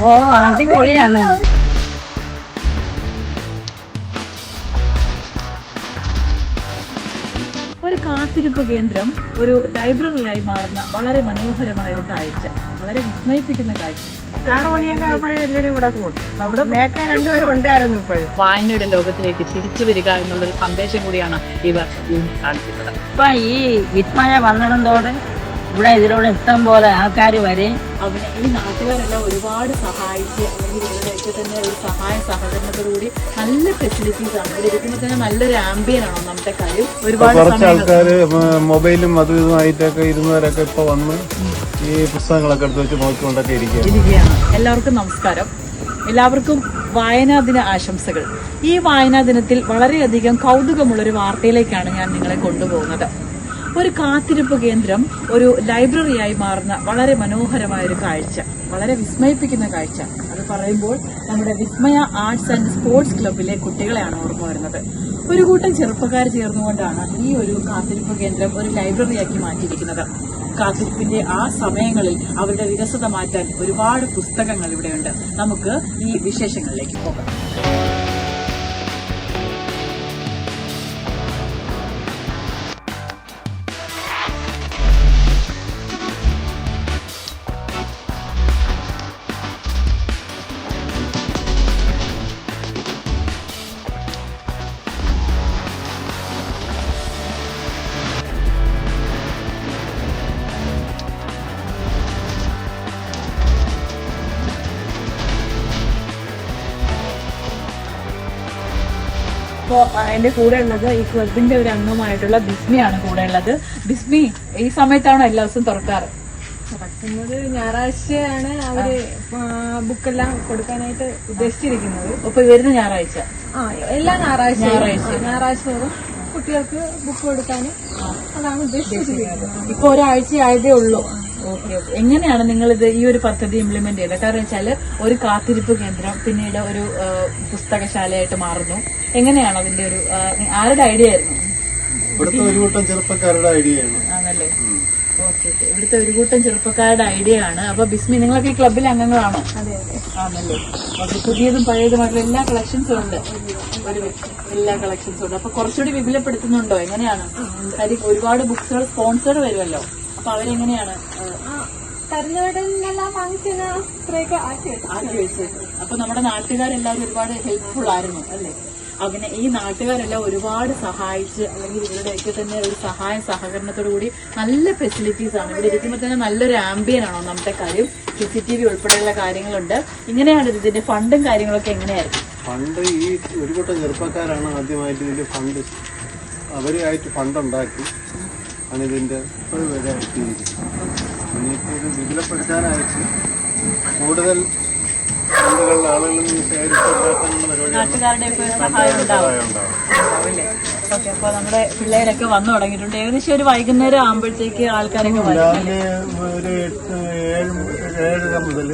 ഓ അടിപൊളിയാണ് ഒരു കാത്തിരിപ്പ് കേന്ദ്രം ഒരു ലൈബ്രറിയായി മാറുന്ന വളരെ മനോഹരമായ ഒരു കാഴ്ച. വളരെ വിസ്മയിപ്പിക്കുന്ന കാഴ്ച. വായനയുടെ ലോകത്തിലേക്ക് തിരിച്ചു വരിക എന്നുള്ളൊരു സന്ദേശം കൂടിയാണ് ഇവർ കാണിക്കുന്നത്. ഇപ്പൊ ഈ വിസ്മയ വന്നിടത്തോടെ ഇവിടെ ഇതിലൂടെ ഇഷ്ടം പോലെ ആൾക്കാർ വരെ. അവിടെ ഈ നാട്ടുകാരെല്ലാം ഒരുപാട് സഹായിച്ച് അല്ലെങ്കിൽ ഇവരുടെയൊക്കെ തന്നെ ഒരു സഹായ സഹകരണത്തോടുകൂടി നല്ല ഫെസിലിറ്റീസ് ആണ്. ഇവിടെ ഇരിക്കുമ്പോൾ തന്നെ നല്ലൊരു ആംബിയൻ ആണ് നമ്മുടെ കാര്യം. ഒരുപാട് കുറച്ച് സമയങ്ങൾ മൊബൈലും അതും ഇതുമായിട്ടൊക്കെ ഇരുന്നവരൊക്കെ ഇപ്പൊ വന്ന് ഈ പുസ്തകങ്ങളൊക്കെ എടുത്ത് വെച്ച് നോക്കിക്കൊണ്ടൊക്കെ ഇരിക്കുകയാണ്. എല്ലാവർക്കും നമസ്കാരം. എല്ലാവർക്കും വായനാ ദിന ആശംസകൾ. ഈ വായനാ ദിനത്തിൽ വളരെയധികം കൗതുകമുള്ളൊരു വാർത്തയിലേക്കാണ് ഞാൻ നിങ്ങളെ കൊണ്ടുപോകുന്നത്. ഒരു കാത്തിരിപ്പ് കേന്ദ്രം ഒരു ലൈബ്രറിയായി മാറുന്ന വളരെ മനോഹരമായ ഒരു കാഴ്ച വളരെ വിസ്മയിപ്പിക്കുന്ന കാഴ്ച. അത് പറയുമ്പോൾ നമ്മുടെ വിസ്മയ ആർട്സ് ആൻഡ് സ്പോർട്സ് ക്ലബിലെ കുട്ടികളെയാണ് ഓർമ്മ വരുന്നത്. ഒരു കൂട്ടം ചെറുപ്പക്കാർ ചേർന്നുകൊണ്ടാണ് ഈ ഒരു കാത്തിരിപ്പ് കേന്ദ്രം ഒരു ലൈബ്രറിയാക്കി മാറ്റിയിരിക്കുന്നത്. കാത്തിരിപ്പിന്റെ ആ സമയങ്ങളിൽ അവരുടെ വിരസത മാറ്റാൻ ഒരുപാട് പുസ്തകങ്ങൾ ഇവിടെയുണ്ട്. നമുക്ക് ഈ വിശേഷങ്ങളിലേക്ക് പോകാം. അപ്പോൾ എന്റെ കൂടെ ഉള്ളത് ഈ ക്ലബിന്റെ ഒരു അംഗമായിട്ടുള്ള ബിസ്മിയാണ് കൂടെ ഉള്ളത്. ബിസ്മി ഈ സമയത്താണ് എല്ലാ ദിവസവും തുറക്കാറ്? തുറക്കുന്നത് ഞായറാഴ്ചയാണ് അവർ ബുക്കെല്ലാം കൊടുക്കാനായിട്ട് ഉദ്ദേശിച്ചിരിക്കുന്നത്. അപ്പൊ വരുന്ന ഞായറാഴ്ച? ആ എല്ലാ ഞായറാഴ്ച. ഞായറാഴ്ച. ഞായറാഴ്ച തോറും കുട്ടികൾക്ക് ബുക്ക് കൊടുക്കാൻ അതാണ് ഉദ്ദേശിച്ചിരിക്കുന്നത്. ഇപ്പൊ ഒരാഴ്ച ആയതേ ഉള്ളൂ. എങ്ങനെയാണ് നിങ്ങൾ ഇത് ഈ ഒരു പദ്ധതി ഇംപ്ലിമെന്റ് ചെയ്തത്? കാരണം വെച്ചാൽ ഒരു കാത്തിരിപ്പ് കേന്ദ്രം പിന്നീട് ഒരു പുസ്തകശാലയായിട്ട് മാറുന്നു. എങ്ങനെയാണ് അതിന്റെ ഒരു ആരുടെ ഐഡിയ ആയിരുന്നു? ഇവിടുത്തെ ഒരു കൂട്ടം ചെറുപ്പക്കാരുടെ ഐഡിയയാണ് ആണല്ലേ? ഓക്കെ ഓക്കെ ഇവിടുത്തെ ഒരു കൂട്ടം ചെറുപ്പക്കാരുടെ ഐഡിയ ആണ്. അപ്പൊ ബിസ്മി നിങ്ങളൊക്കെ ഈ ക്ലബിലെ അംഗങ്ങളാണോ? ആണല്ലേ. ഓക്കെ പുതിയതും പഴയതുമായിട്ടുള്ള എല്ലാ കളക്ഷൻസും ഉണ്ട്. ഒരു എല്ലാ കളക്ഷൻസും ഉണ്ട്. അപ്പൊ കുറച്ചുകൂടി വിപുലപ്പെടുത്തുന്നുണ്ടോ? എങ്ങനെയാണ്? കാര്യം ഒരുപാട് ബുക്സുകൾ സ്പോൺസർ വരുമല്ലോ. അപ്പൊ അവരെങ്ങനെയാണ് വാങ്ങിച്ചത് ആക്കി ആക്കി വെച്ചത് അപ്പൊ നമ്മുടെ നാട്ടുകാരെല്ലാവരും ഒരുപാട് ഹെൽപ്ഫുൾ ആയിരുന്നു അല്ലേ? അങ്ങനെ ഈ നാട്ടുകാരെല്ലാം ഒരുപാട് സഹായിച്ച് അല്ലെങ്കിൽ ഇവരുടെയൊക്കെ തന്നെ ഒരു സഹായ സഹകരണത്തോടു കൂടി നല്ല ഫെസിലിറ്റീസ് ആണ്. ഇവിടെ ഇരിക്കുമ്പോൾ തന്നെ നല്ലൊരു ആംബിയൻ ആണ് നമ്മുടെ കാര്യം? സി സി ടി വി ഉൾപ്പെടെയുള്ള കാര്യങ്ങളുണ്ട്. ഇങ്ങനെയാണ് ഇതിന്റെ ഫണ്ടും കാര്യങ്ങളൊക്കെ എങ്ങനെയായിരുന്നു ഫണ്ട് ഈ ഒരു കൂട്ടം ചെറുപ്പക്കാരാണ് ആദ്യമായിട്ട് ഇതിന്റെ ഫണ്ട് അവരുമായിട്ട് ഫണ്ട് ഉണ്ടാക്കി. ആണ് ഒരു വില എത്തിയിരിക്കുന്നത് ഇനിയിപ്പോൾ ഇത് വിപുലപ്പെടുത്താനായിട്ട് കൂടുതൽ ആളുകളിൽ നിന്ന് അപ്പൊ നമ്മുടെ പിള്ളേരൊക്കെ വന്നു തുടങ്ങിയിട്ടുണ്ട്. ഏകദേശം ഒരു വൈകുന്നേരം ആകുമ്പോഴത്തേക്ക് ആൾക്കാരൊക്കെ രാവിലെ ഒരു എട്ട് ഏഴ് ഏഴര മുതൽ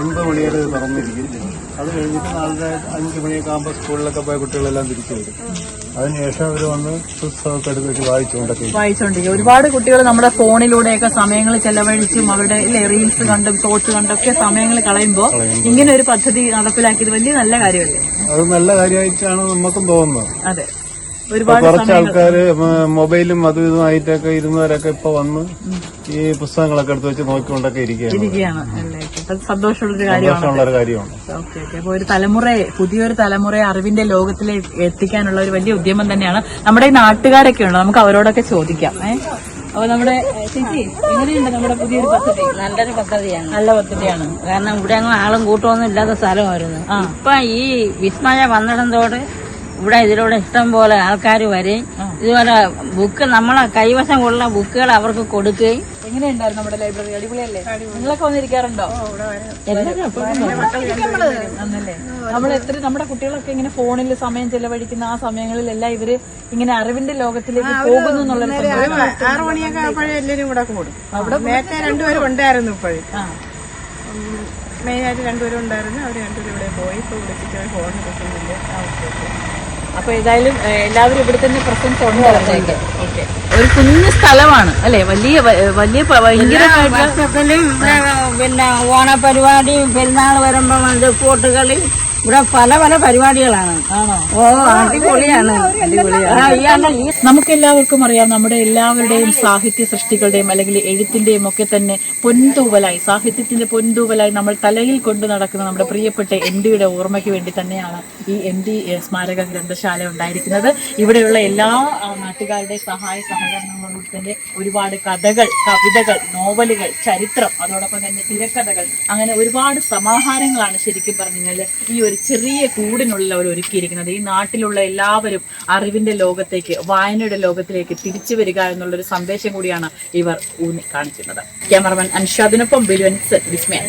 ഒൻപത് മണി വരെ ഇത് തുറന്നിരിക്കും അത് കഴിഞ്ഞിട്ട് നാളെ അഞ്ച് മണിയൊക്കെ ആകുമ്പോൾ സ്കൂളിലൊക്കെ പോയ കുട്ടികളെല്ലാം തിരിച്ചു വരും. അതിനുശേഷം അവർ വന്ന് പുസ്തകമൊക്കെ എടുത്തിട്ട് വായിച്ചുകൊണ്ടൊക്കെ വായിച്ചുകൊണ്ടിരിക്കും. ഒരുപാട് കുട്ടികൾ നമ്മുടെ ഫോണിലൂടെയൊക്കെ സമയങ്ങൾ ചെലവഴിച്ചും അവരുടെ റീൽസ് കണ്ടും ഷോർട്സ് കണ്ടൊക്കെ സമയങ്ങൾ കളയുമ്പോൾ ഇങ്ങനെ ഒരു പദ്ധതി നടപ്പിലാക്കിയത് വലിയ നല്ല കാര്യമല്ലേ? അത് നല്ല കാര്യമായിട്ടാണ് നമുക്കും തോന്നുന്നത്. അതെ. ഒരുപാട് കുറച്ച് ആൾക്കാര് മൊബൈലും അതും ഇതുമായിട്ടൊക്കെ ഇരുന്നവരൊക്കെ ഇപ്പൊ വന്ന് ഈ പുസ്തകങ്ങളൊക്കെ എടുത്ത് വെച്ച് നോക്കിക്കൊണ്ടൊക്കെ ഇരിക്കുകയാണ്. സന്തോഷമുള്ളൊരു കാര്യമാണ് സന്തോഷമുള്ള ഒരു കാര്യമാണ്. Okay okay. അപ്പൊ ഒരു തലമുറയെ പുതിയൊരു തലമുറയെ അറിവിന്റെ ലോകത്തിൽ എത്തിക്കാനുള്ള ഒരു വലിയ ഉദ്യമം തന്നെയാണ് നമ്മുടെ ഈ നാട്ടുകാരൊക്കെ ഉണ്ട്. നമുക്ക് അവരോടൊക്കെ ചോദിക്കാം. ഏഹ് അപ്പൊ നമ്മുടെ ചേച്ചി എങ്ങനെയുണ്ട് നമ്മുടെ പുതിയൊരു പദ്ധതി? നല്ലൊരു പദ്ധതിയാണ്. നല്ല പദ്ധതിയാണ്. കാരണം ഇവിടെ അങ്ങ് ആളും കൂട്ടമൊന്നും ഇല്ലാത്ത സ്ഥലമായിരുന്നു. ഇപ്പൊ ഈ വിസ്മയ വന്നിടത്തോടെ ഇവിടെ ഇതിലൂടെ ഇഷ്ടം പോലെ ആൾക്കാർ വരെയും ഇതുപോലെ ബുക്ക് നമ്മളെ കൈവശം കൊള്ളുന്ന ബുക്കുകൾ അവർക്ക് കൊടുക്കുകയും എങ്ങനെയുണ്ടായിരുന്നു നമ്മുടെ ലൈബ്രറി? അടിപൊളിയല്ലേ? നിങ്ങളൊക്കെ വന്നിരിക്കാറുണ്ടോ? ആണല്ലേ നമ്മൾ എത്ര നമ്മുടെ കുട്ടികളൊക്കെ ഇങ്ങനെ ഫോണിൽ സമയം ചെലവഴിക്കുന്ന ആ സമയങ്ങളിലെല്ലാം ഇവർ ഇങ്ങനെ അറിവിന്റെ ലോകത്തിലേക്ക് പോകുന്നു എന്നുള്ളൊരു സന്തോഷം. ആറു മണിയൊക്കെ ആകുമ്പോഴേ എല്ലാവരും ഇവിടെ കൂടും. അവിടെ നേരത്തെ രണ്ടുപേരും ഉണ്ടായിരുന്നു ഇപ്പോഴും. മെയിനായിട്ട് രണ്ടുപേരും ഉണ്ടായിരുന്നു. അവർ രണ്ടുപേരും ഇവിടെ പോയി. ഇപ്പോൾ വിളിച്ചിട്ട് ഫോൺ കിട്ടുന്നില്ല അപ്പൊ ഏതായാലും എല്ലാവരും ഇവിടെ തന്നെ പ്രസൻസ് ഉണ്ട്. ഓക്കെ. ഒരു കുഞ്ഞു സ്ഥലമാണ് അല്ലെ? വലിയ വലിയ ഭയങ്കരമായിട്ട് പിന്നെ ഓണപരിപാടിയും പെരുന്നാൾ വരുമ്പോ ഇത് കൂട്ടുകളി ഇവിടെ പല പല പരിപാടികളാണ്. ഓ അടിപൊളിയാണ്. നമുക്കെല്ലാവർക്കും അറിയാം നമ്മുടെ എല്ലാവരുടെയും സാഹിത്യ സൃഷ്ടികളുടെയും അല്ലെങ്കിൽ എഴുത്തിന്റെയും ഒക്കെ തന്നെ പൊൻതൂവലായി സാഹിത്യത്തിന്റെ പൊൻതൂവലായി നമ്മൾ തലയിൽ കൊണ്ടു നടക്കുന്ന നമ്മുടെ പ്രിയപ്പെട്ട എം ഡിയുടെ ഓർമ്മയ്ക്ക് വേണ്ടി തന്നെയാണ് ഈ എം ഡി സ്മാരക ഗ്രന്ഥശാല ഉണ്ടായിരിക്കുന്നത്. ഇവിടെയുള്ള എല്ലാ നാട്ടുകാരുടെ സഹായ സഹകരണങ്ങളോട് തന്നെ ഒരുപാട് കഥകൾ കവിതകൾ നോവലുകൾ ചരിത്രം അതോടൊപ്പം തന്നെ തിരക്കഥകൾ അങ്ങനെ ഒരുപാട് സമാഹാരങ്ങളാണ് ശരിക്കും പറഞ്ഞു കഴിഞ്ഞാൽ ഈ ഒരു ചെറിയ കൂടിനുള്ളിൽ അവർ ഒരുക്കിയിരിക്കുന്നത്. ഈ നാട്ടിലുള്ള എല്ലാവരും അറിവിന്റെ ലോകത്തേക്ക് വായനയുടെ ലോകത്തിലേക്ക് തിരിച്ചു വരിക എന്നുള്ളൊരു സന്ദേശം കൂടിയാണ് ഇവർ ഊന്നി കാണിക്കുന്നത് ക്യാമറമാൻ അൻഷാദിനൊപ്പം ബിലുവൻസ് വിസ്മയ